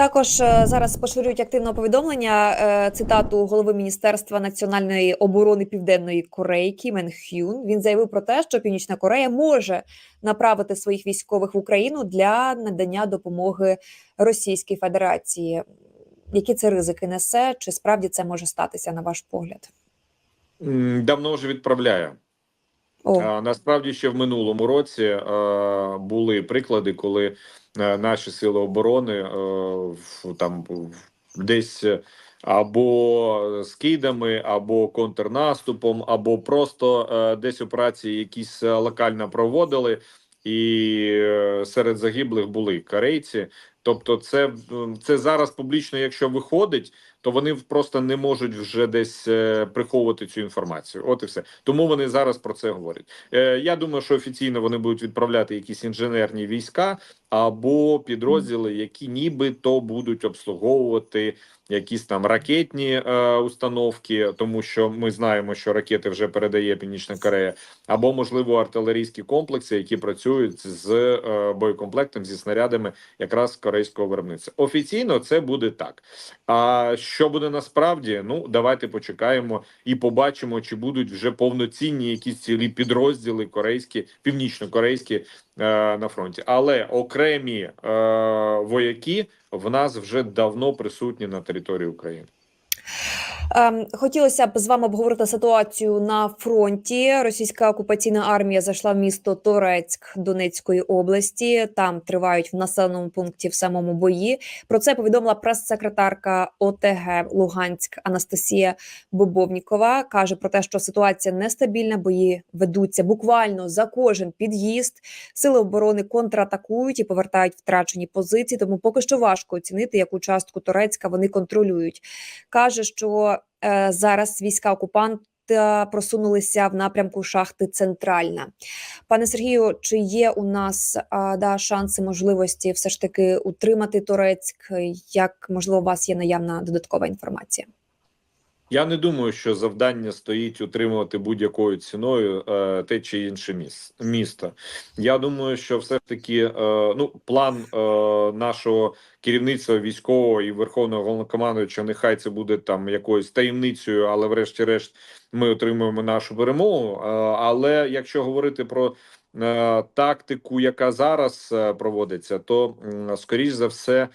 Також е, зараз поширюють активно повідомлення е, цитату голови Міністерства національної оборони Південної Кореї Кімен Хюн. Він заявив про те, що Північна Корея може направити своїх військових в Україну для надання допомоги Російській Федерації. Які це ризики несе? Чи справді це може статися на ваш погляд? Давно вже відправляє. О, Насправді ще в минулому році е, були приклади, коли е, наші сили оборони е, там десь або скидами, або контрнаступом, або просто десь операції якісь локально проводили, і серед загиблих були корейці. Тобто, це, це зараз публічно, якщо виходить, то вони просто не можуть вже десь е, приховувати цю інформацію. От і все. Тому вони зараз про це говорять. Е, я думаю, що офіційно вони будуть відправляти якісь інженерні війська або підрозділи, які нібито будуть обслуговувати якісь там ракетні е, установки, тому що ми знаємо, що ракети вже передає Північна Корея, або можливо артилерійські комплекси, які працюють з е, боєкомплектом зі снарядами якраз корейського виробництва. Офіційно це буде так. А що буде насправді? Ну давайте почекаємо і побачимо, чи будуть вже повноцінні якісь цілі підрозділи корейські, північно-корейські е, на фронті. Але окремі е, вояки в нас вже давно присутні на території України. Ем, хотілося б з вами обговорити ситуацію на фронті. Російська окупаційна армія зайшла в місто Торецьк Донецької області. Там тривають в населеному пункті в самому бої. Про це повідомила прес-секретарка ОТГ Луганськ Анастасія Бобовнікова. каже про те, що ситуація нестабільна. Бої ведуться буквально за кожен під'їзд. Сили оборони контратакують і повертають втрачені позиції. Тому поки що важко оцінити, яку частку Торецька вони контролюють. каже, що е, зараз війська окупанта просунулися в напрямку шахти Центральна. Пане Сергію, чи є у нас да, шанси, можливості все ж таки утримати Торецьк? Як можливо, у вас є наявна додаткова інформація? Я не думаю, що завдання стоїть утримувати будь-якою ціною е, те чи інше міс, місто. Я думаю, що все ж таки е, ну план е, нашого керівництва військового і верховного головнокомандуюча, нехай це буде там якоюсь таємницею, але врешті-решт ми отримуємо нашу перемогу. Е, але якщо говорити про тактику, яка зараз е, проводиться, то скоріш за все.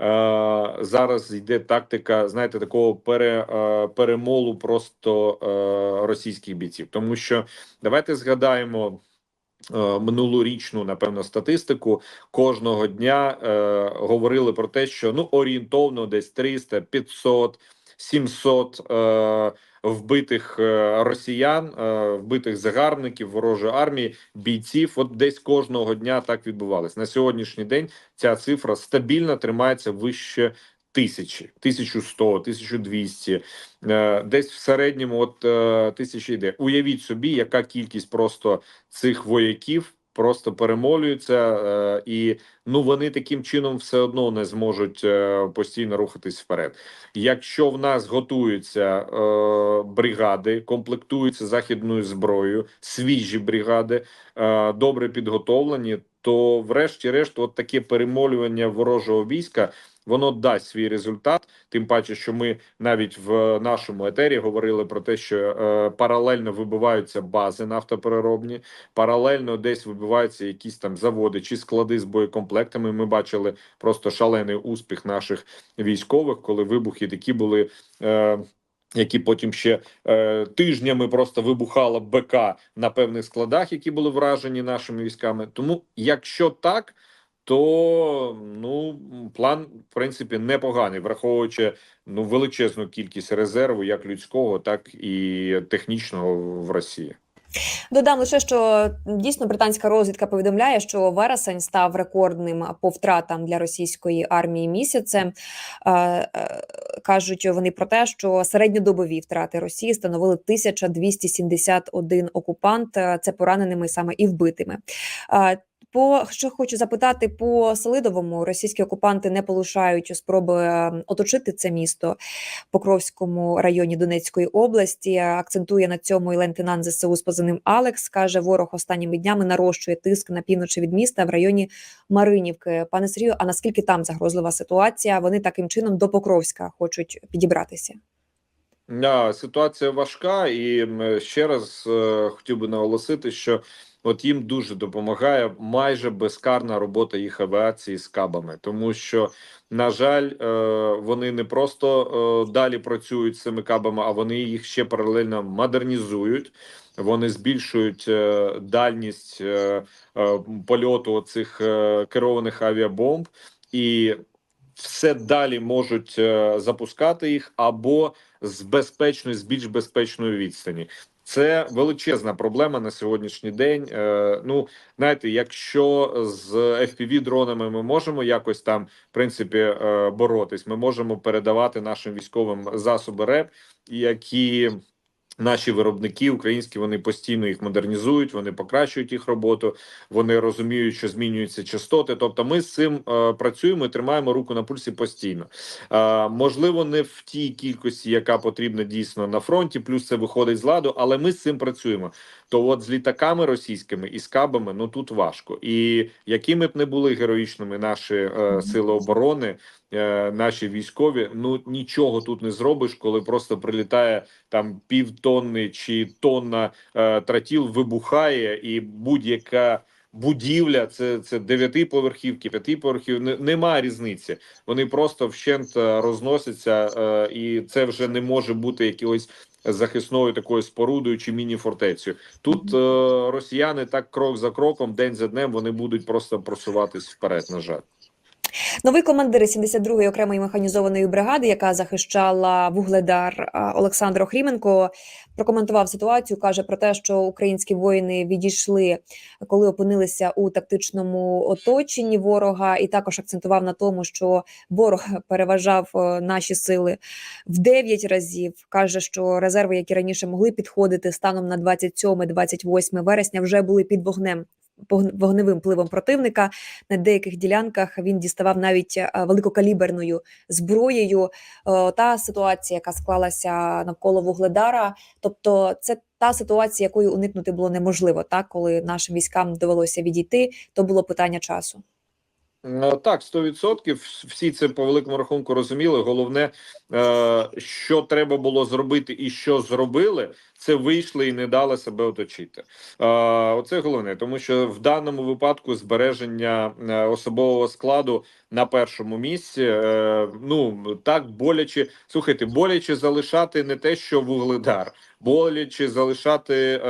Е, зараз йде тактика, знаєте, такого пере, е, перемолу просто е, російських бійців. Тому що давайте згадаємо. е, Минулорічну, напевно, статистику кожного дня е, говорили про те, що ну орієнтовно десь 300, 500, 700 е, вбитих е, росіян, е, вбитих загарбників ворожої армії, бійців. От десь кожного дня так відбувалось. На сьогоднішній день ця цифра стабільно тримається вище тисячі, 1100, 1200, е, десь в середньому от тисячі йде. Уявіть собі, яка кількість просто цих вояків просто перемолюються, е, і ну вони таким чином все одно не зможуть е, постійно рухатись вперед. Якщо в нас готуються е, бригади, комплектуються західною зброєю, свіжі бригади, добре підготовлені, то врешті-решт, от таке перемолювання ворожого війська. Воно дасть свій результат, тим паче, що ми навіть в нашому етері говорили про те, що е, паралельно вибиваються бази нафтопереробні, паралельно десь вибиваються якісь там заводи чи склади з боєкомплектами. Ми бачили просто шалений успіх наших військових, коли вибухи такі були. Е, які потім ще е, тижнями просто вибухала БК на певних складах, які були вражені нашими військами. Тому, якщо так, то ну план в принципі непоганий, враховуючи ну величезну кількість резерву, як людського, так і технічного в Росії. Додам лише, що дійсно британська розвідка повідомляє, що вересень став рекордним по втратам для російської армії місяцем. Е, е, кажуть вони про те, що середньодобові втрати Росії становили 1271 окупант. Е, Це пораненими саме і вбитими. По що хочу запитати по Селидовому, російські окупанти не полишають спроби е, оточити це місто Покровському районі Донецької області. Акцентує на цьому і лейтенант ЗСУ з позивним Алекс. каже, ворог останніми днями нарощує тиск на півночі від міста в районі Маринівки. Пане Сергію, а наскільки там загрозлива ситуація? Вони таким чином до Покровська хочуть підібратися. Ситуація важка, і ще раз е, хотів би наголосити, що от їм дуже допомагає майже безкарна робота їх авіації з кабами, тому що, на жаль, е, вони не просто е, далі працюють з цими кабами, а вони їх ще паралельно модернізують. Вони збільшують дальність польоту цих керованих авіабомб і все далі можуть е, запускати їх або з безпечної, з більш безпечної відстані. Це величезна проблема на сьогоднішній день. Е, ну знаєте, якщо з fpv дронами ми можемо якось там в принципі е, боротись, ми можемо передавати нашим військовим засоби РЕП, які Наші виробники українські вони постійно їх модернізують, вони покращують їх роботу. Вони розуміють, що змінюються частоти. Тобто, ми з цим е, працюємо і тримаємо руку на пульсі постійно. Е, можливо, не в тій кількості, яка потрібна дійсно на фронті. Плюс це виходить з ладу, але ми з цим працюємо. То от з літаками російськими і з кабами ну тут важко. І якими б не були героїчними наші е, сили оборони, е, наші військові, ну нічого тут не зробиш, коли просто прилітає там півтонни чи тонна е, тротіл, вибухає, і будь-яка. Будівля, це це дев'ятиповерхівки, п'ятиповерхів, не, немає різниці. Вони просто вщент е, розносяться, е, і це вже не може бути якоюсь захисною такою спорудою чи міні-фортецею. Тут е, росіяни так крок за кроком, день за днем вони будуть просто просуватись вперед. На жаль. Новий командир 72-ї окремої механізованої бригади, яка захищала вугледар Олександр Охріменко, прокоментував ситуацію. каже про те, що українські воїни відійшли, коли опинилися у тактичному оточенні ворога, і також акцентував на тому, що ворог переважав е, наші сили в 9 разів. каже, що резерви, які раніше могли підходити станом на 27-28 вересня, вже були під вогнем вогневим впливом противника. На деяких ділянках він діставав навіть е, великокаліберною зброєю. Е, Та ситуація, яка склалася навколо вугледара, тобто це. Та ситуація, якої уникнути було неможливо, так коли нашим військам довелося відійти, то було питання часу. Е, Так, 100%. Всі це по великому рахунку розуміли. Головне, е, що треба було зробити, і що зробили, це вийшли і не дали себе оточити. Е, Оце головне, тому що в даному випадку збереження особового складу на першому місці. Ну так боляче слухайте, боляче залишати не те, що вугледар, боляче залишати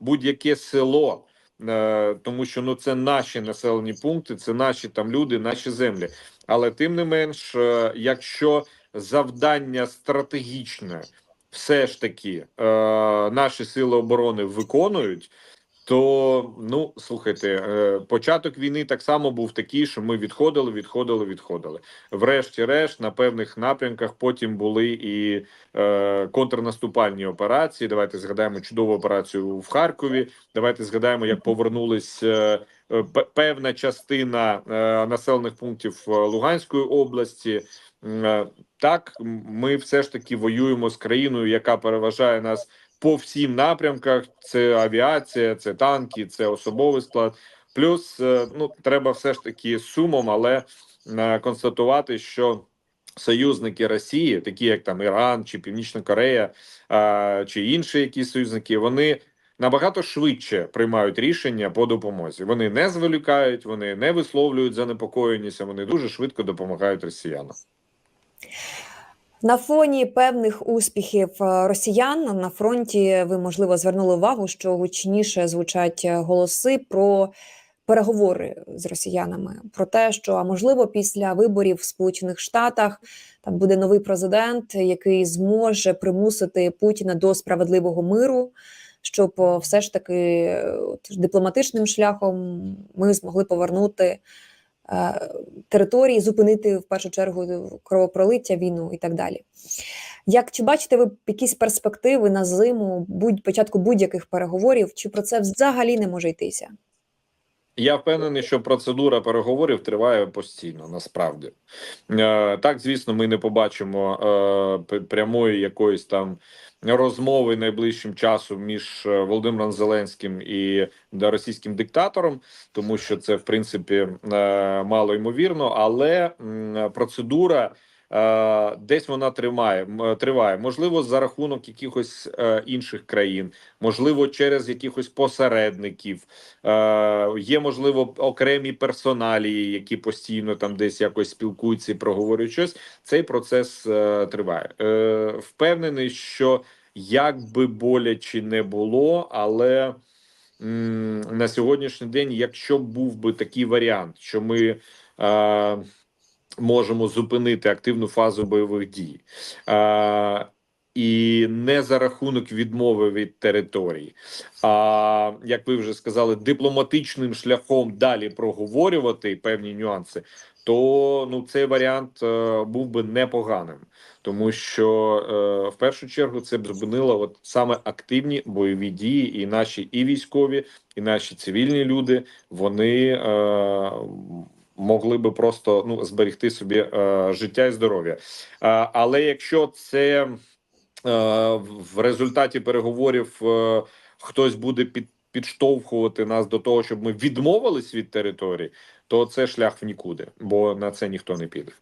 будь-яке село. Е, тому що ну це наші населені пункти, це наші там люди, наші землі. Але тим не менш, е, якщо завдання стратегічне, все ж таки е, наші сили оборони виконують. То ну слухайте, е, початок війни так само був такий, що ми відходили, відходили, відходили. Врешті-решт, на певних напрямках потім були і е, контрнаступальні операції. Давайте згадаємо чудову операцію в Харкові. Давайте згадаємо, як повернулись е, е, певна частина е, населених пунктів е, Луганської області. Е, Так, ми все ж таки воюємо з країною, яка переважає нас по всім напрямках: це авіація, це танки, це особовий склад. Плюс е, ну треба все ж таки сумом, але е, констатувати, що союзники Росії, такі як там Іран чи Північна Корея, е, чи інші якісь союзники, вони набагато швидше приймають рішення по допомозі. Вони не зволікають, вони не висловлюють занепокоєність, вони дуже швидко допомагають росіянам. На фоні певних успіхів е, росіян на фронті ви можливо звернули увагу, що гучніше звучать е, голоси про переговори з росіянами, про те, що а можливо після виборів в Сполучених Штатах там буде новий президент, який зможе примусити Путіна до справедливого миру. Щоб е, все ж таки дипломатичним шляхом ми змогли повернути території, зупинити в першу чергу кровопролиття, війну і так далі. Як чи бачите ви якісь перспективи на зиму, будь початку будь-яких переговорів, чи про це взагалі не може йтися? Я впевнений, що процедура переговорів триває постійно. Насправді Е, так, звісно, ми не побачимо е, прямої якоїсь там розмови найближчим часом між е, Володимиром Зеленським і російським диктатором, тому що це в принципі мало ймовірно, але процедура. Е, Десь вона тримає триває, можливо, за рахунок якихось е, інших країн, можливо, через якихось посередників. Е, є можливо окремі персоналії, які постійно там десь якось спілкуються і проговорюють щось. Цей процес триває. Впевнений, що як би боляче не було, але на сьогоднішній день, якщо був би такий варіант, що ми. Можемо зупинити активну фазу бойових дій, е, і не за рахунок відмови від території, а як ви вже сказали, дипломатичним шляхом далі проговорювати певні нюанси, то ну цей варіант е, був би непоганим, тому що е, в першу чергу це б зупинило от саме активні бойові дії, і наші і військові, і наші цивільні люди вони. Е, Могли би просто ну зберегти собі е, життя і здоров'я, е, але якщо це е, в результаті переговорів е, хтось буде під, підштовхувати нас до того, щоб ми відмовились від території, то це шлях в нікуди, бо на це ніхто не піде.